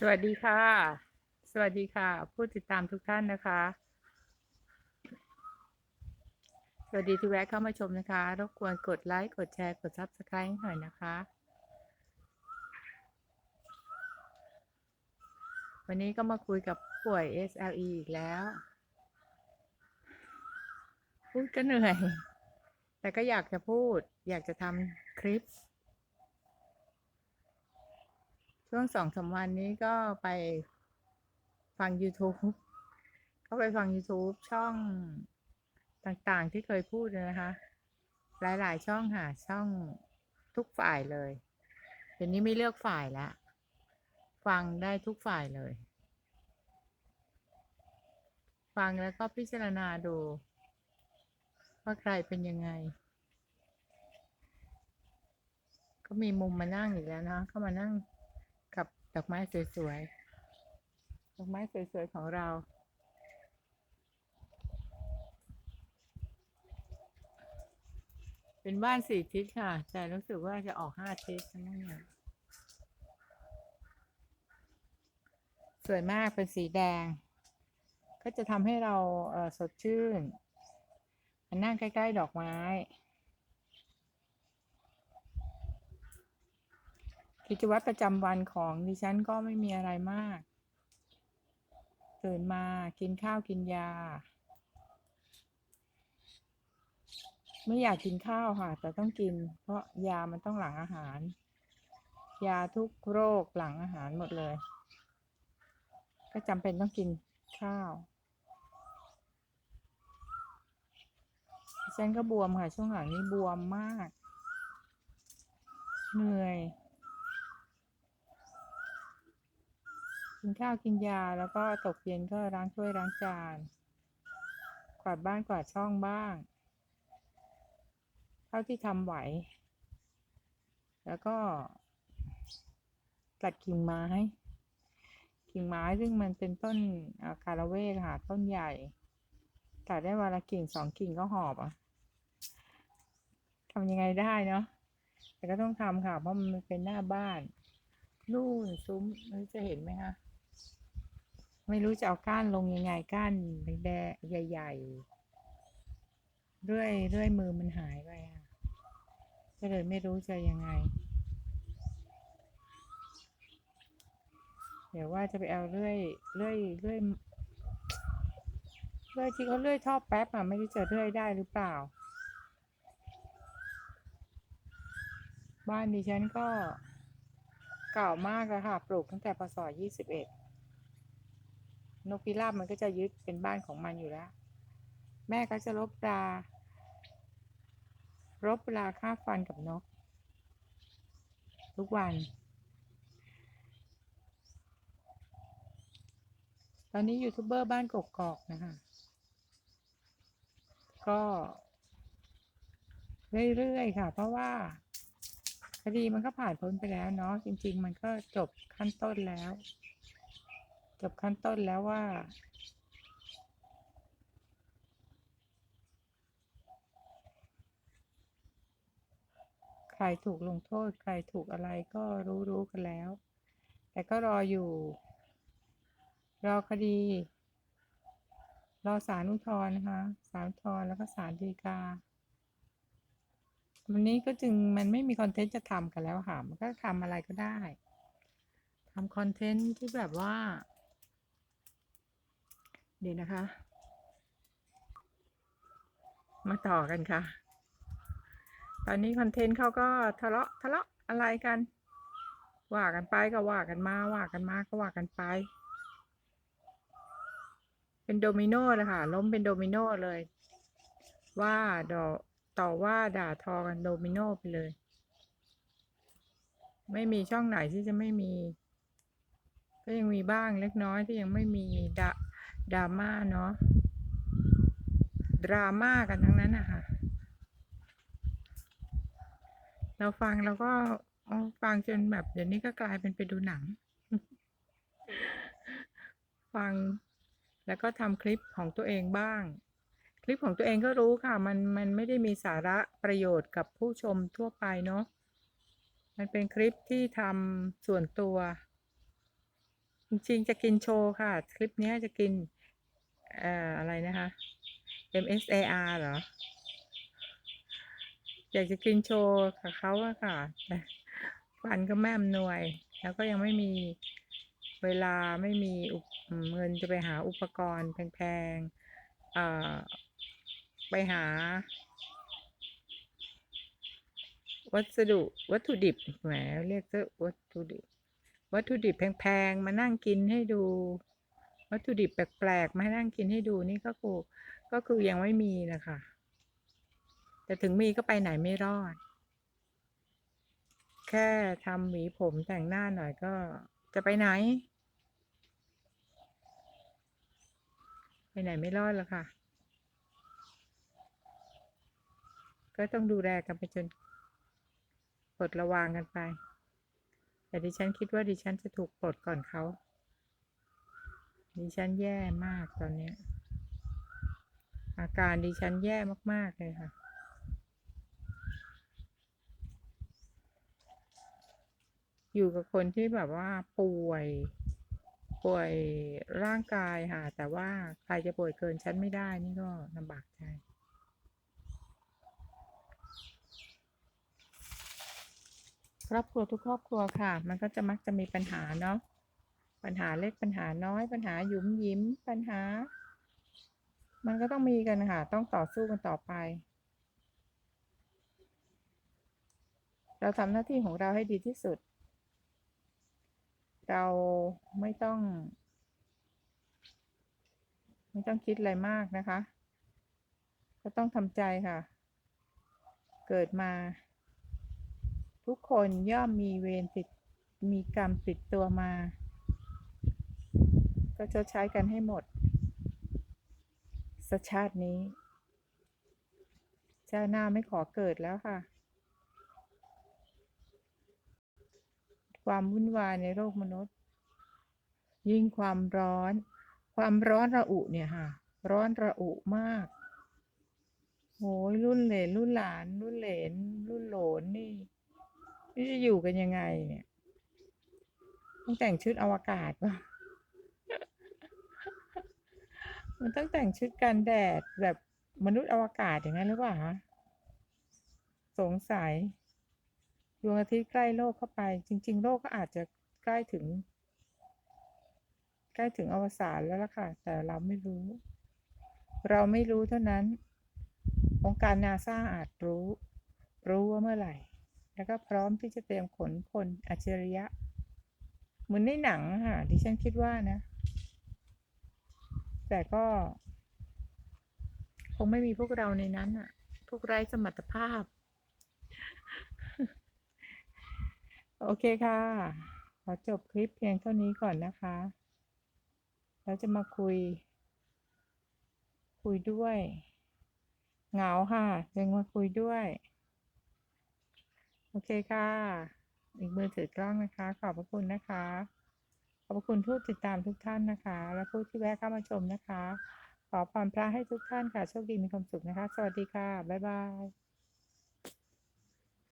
สวัสดีค่ะ สวัสดีค่ะ ผู้ติดตามทุกท่านนะคะ สวัสดีที่แวะเข้ามาชมนะคะ รบกวนกดไลค์ กดแชร์ กด Subscribe ให้หน่อยนะคะ วันนี้ก็มาคุยกับป่วย SLE อีกแล้ว พูดก็เหนื่อย แต่ก็อยากจะพูด อยากจะทำคลิป ช่วงสองสามวันนี้ก็ไปฟัง YouTube ก็ไปฟัง YouTube ช่องต่างๆที่เคยพูดนะคะ หลายๆ ช่องค่ะช่องทุกฝ่ายเลยเดี๋ยวนี้ไม่เลือกฝ่ายแล้วฟังได้ทุกฝ่ายเลย ฟังแล้วก็พิจารณาดู ว่าใครเป็นยังไง ก็มีมุมมานั่งอีกแล้วนะ เข้ามานั่ง ดอกไม้สวยๆ ดอกไม้สวยๆ ของเรา เป็นบ้านสี่ทิศค่ะ แต่รู้สึกว่าจะออกห้าทิศนั่นเนี่ยสวยมากเป็นสีแดง ก็จะทำให้เราสดชื่นนั่งใกล้ ๆ ดอกไม้ กิจวัตรประจำวันของดิฉันก็ไม่มีอะไรมาก ตื่นมากินข้าวกินยา ไม่อยากกินข้าวค่ะ แต่ต้องกิน เพราะยามันต้องหลังอาหาร ยาทุกโรคหลังอาหารหมดเลย ก็จำเป็นต้องกินข้าวดิฉันก็บวมค่ะ ช่วงหลังนี้บวมมาก เหนื่อย กินข้าวกินยาแล้วก็ตกเย็นก็ล้างถ้วยล้างจาน กวาดบ้านกวาดช่องบ้าง เท่าที่ทำไหว แล้วก็ตัดกิ่งไม้ กิ่งไม้ซึ่งมันเป็นต้นคาราเวกค่ะต้นใหญ่ตัดได้วันละกิ่งสองกิ่งก็หอบอะทำยังไงได้เนาะแต่ก็ต้องทำค่ะ เพราะมันเป็นหน้าบ้านนู่นซุ้มจะเห็นไหมคะ ไม่รู้จะเอาก้านลงยังไงก้านแดงใหญ่ๆเรื่อยเรื่อยมือมันหายไปอะก็เลยไม่รู้จะยังไง เดี๋ยวว่าจะไปเอาเรื่อยเรื่อยเรื่อยเรื่อยที่เขาเลื่อยท่อแป๊บอะไม่รู้จะเลื่อยได้หรือเปล่า บ้านดิฉันก็เก่ามากแล้วค่ะ ปลูกตั้งแต่พศยี่สิบเอ็ด นกพิราบมันก็จะยึดเป็นบ้านของมันอยู่แล้ว แม่ก็จะลบรารบราค่าฟันกับนก ทุกวัน ตอนนี้ยูทูบเบอร์บ้านกกอกนะคะ ก็เรื่อยๆค่ะ เพราะว่าคดีมันก็ผ่านพ้นไปแล้วเนาะจริง ๆ มันก็จบขั้นต้นแล้ว จบขั้นต้นแล้วว่า ใครถูกลงโทษ ใครถูกอะไรก็รู้รู้กันแล้ว แต่ก็รออยู่ รอคดี รอศาลอุทธรณ์นะคะศาลอุทธรณ์แล้วก็ศาลฎีกาวันนี้ก็จึงมันไม่มีคอนเทนต์จะทำกันแล้วค่ะ มันก็ทำอะไรก็ได้ทำคอนเทนต์ที่แบบว่า เดี๋ยวนะคะ มาต่อกันค่ะ ตอนนี้คอนเทนต์เขาก็ทะเลาะทะเลาะอะไรกัน ว่ากันไปก็ว่ากันมาว่ากันมาก็ว่ากันไป เป็นโดมิโนเลยค่ะ ล้มเป็นโดมิโนเลย ว่าดอต่อว่าด่าทอกันโดมิโนไปเลย ไม่มีช่องไหนที่จะไม่มี ก็ยังมีบ้างเล็กน้อยที่ยังไม่มีดรา ดราม่าเนาะดราม่ากันทั้งนั้นนะคะเราฟังเราก็ฟังจนแบบเดี๋ยวนี้ก็กลายเป็นไปดูหนัง ฟังแล้วก็ทำคลิปของตัวเองบ้าง คลิปของตัวเองก็รู้ค่ะ มันมันไม่ได้มีสาระประโยชน์กับผู้ชมทั่วไปเนาะมันเป็นคลิปที่ทำส่วนตัว จริงๆจะกินโชว์ค่ะ คลิปนี้จะกิน อ่ออะไรนะคะ MSAR เหรอ อยากจะกินโชว์กับเขาอะค่ะแต่ฟันก็ไม่อำนวย แล้วก็ยังไม่มีเวลาไม่มีเงินจะไปหาอุปกรณ์แพงๆเอ่อไปหา วัสดุวัตถุดิบแหมเรียกซะวัตถุดิบวัตถุดิบแพงๆ มานั่งกินให้ดู วัตถุดิบแปลกๆ มาให้นั่งกินให้ดูนี่ก็คือก็คือยังไม่มีนะคะแต่ถึงมีก็ไปไหนไม่รอด แค่ทำหวีผมแต่งหน้าหน่อยก็จะไปไหน ไปไหนไม่รอดแล้วค่ะ ก็ต้องดูแลกันไปจนปลดระวางกันไป แต่ดิฉันคิดว่าดิฉันจะถูกปลดก่อนเขา ดิฉันแย่มากตอนนี้ อาการดิฉันแย่มาก ๆ เลยค่ะ อยู่กับคนที่แบบว่าป่วย ป่วยร่างกายค่ะ แต่ว่าใครจะป่วยเกินฉันไม่ได้นี่ก็ลำบากใจครอบครัวทุกครอบครัวค่ะ มันก็จะมักจะมีปัญหาเนาะ ปัญหาเล็กปัญหาน้อย ปัญหาหยุมหยิมปัญหา มันก็ต้องมีกันค่ะ ต้องต่อสู้กันต่อไป เราทำหน้าที่ของเราให้ดีที่สุด เราไม่ต้อง ไม่ต้องคิดอะไรมากนะคะ ก็ต้องทำใจค่ะ เกิดมา ทุกคนย่อมมีเวรติดมีกรรมติดตัวมา ก็ชดใช้กันให้หมดสักชาตินี้ชาติหน้าไม่ขอเกิดแล้วค่ะ ความวุ่นวายในโลกมนุษย์ ยิ่งความร้อน ความร้อนระอุเนี่ยค่ะ ร้อนระอุมากโหยรุ่นเหลนรุ่นหลาน รุ่นเหลน รุ่นโหลนนี่นี่จะอยู่กันยังไงเนี่ย ต้องแต่งชุดอวกาศป่ะ มันต้องแต่งชุดกันแดดแบบมนุษย์อวกาศอย่างนั้นหรือเปล่าคะสงสัยดวงอาทิตย์ใกล้โลกเข้าไป จริง ๆ โลกก็อาจจะใกล้ถึง ใกล้ถึงอวสานแล้วล่ะค่ะ แต่เราไม่รู้ เราไม่รู้เท่านั้น องค์การนาซาอาจรู้ รู้ว่าเมื่อไหร่ แล้วก็พร้อมที่จะเตรียมขนคนอัจฉริยะ เหมือนในหนังค่ะดิฉันคิดว่านะ แต่ก็ คงไม่มีพวกเราในนั้นอะพวกไร้สมรรถภาพ โอเคค่ะ ขอจบคลิปเพียงเท่านี้ก่อนนะคะ แล้วจะมาคุย คุยด้วยเหงาค่ะยังมาคุยด้วย โอเคค่ะ อีกมือถือกล้องนะคะ ขอบพระคุณนะคะ ขอบคุณผู้ติดตามทุกท่านนะคะ และผู้ที่แวะเข้ามาชมนะคะ ขอพรพระให้ทุกท่านค่ะโชคดีมีความสุขนะคะ สวัสดีค่ะ บ๊ายบาย